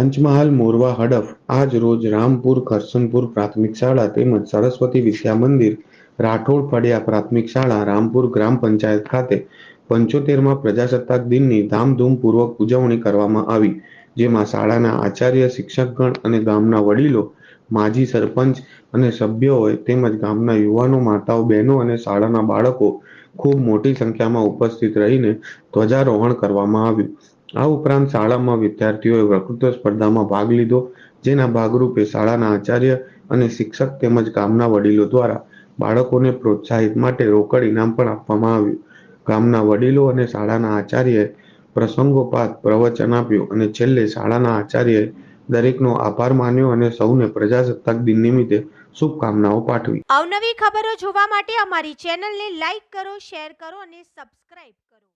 પંચમહાલ, મોરવા, હડફ, આજ રોજ રામપુર કરસનપુર પ્રાથમિક શાળા તેમજ સરસ્વતી વિદ્યા મંદિર, રાઠોડ ફળિયા પ્રાથમિક શાળા, રામપુર ગ્રામ પંચાયત ખાતે પંચોતેરમાં પ્રજાસત્તાક દિનની ધામધૂમપૂર્વક ઉજવણી કરવામાં આવી, જેમાં શાળાના આચાર્ય, શિક્ષકગણ અને ગામના વડીલો, માજી સરપંચ અને સભ્યોએ તેમજ ગામના યુવાનો, માતાઓ, બહેનો અને શાળાના બાળકો ખૂબ મોટી સંખ્યામાં ઉપસ્થિત રહીને ધ્વજારોહણ કરવામાં આવ્યું. આ ઉપરાંત શાળામાં વિદ્યાર્થીઓએ વક્તૃત્વ સ્પર્ધામાં ભાગ લીધો, જેના ભાગરૂપે શાળાના આચાર્ય અને શિક્ષક તેમજ ગામના વડીલો દ્વારા બાળકોને પ્રોત્સાહિત માટે રોકડ ઇનામ પણ આપવામાં આવ્યું. ગામના વડીલો અને શાળાના આચાર્યએ પ્રસંગોપાત પ્રવચન આપ્યું અને છેલ્લે શાળાના આચાર્યએ દરેકનો આભાર માન્યો અને સૌને પ્રજાસત્તાક દિન નિમિત્તે શુભકામનાઓ પાઠવી. અવનવી ખબરો જોવા માટે અમારી ચેનલને લાઈક કરો, શેર કરો અને સબસ્ક્રાઇબ કરો.